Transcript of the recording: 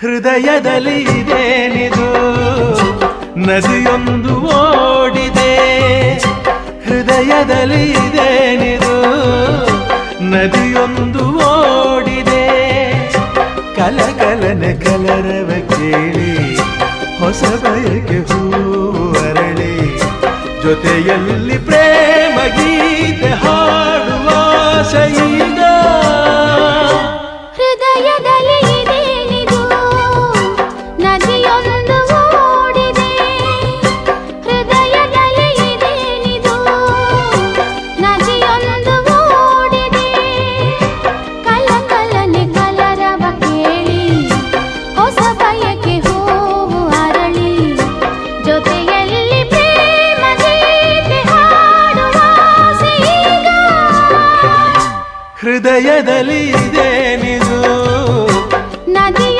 ಹೃದಯದಲ್ಲಿ ಇದೇನಿದು ನದಿಯೊಂದು ಓಡಿದೆ. ಹೃದಯದಲ್ಲಿ ಇದೇನಿದು ನದಿಯೊಂದು ಓಡಿದೆ. ಕಲಕಲನ ಕಲರವ ಕೇಳಿ, ಹೊಸ ಬಯಕೆ ಹೂವರಳಿ ಜೊತೆಯಲ್ಲಿ ಪ್ರೇಮ ಹೃದಯದಲ್ಲಿದೆ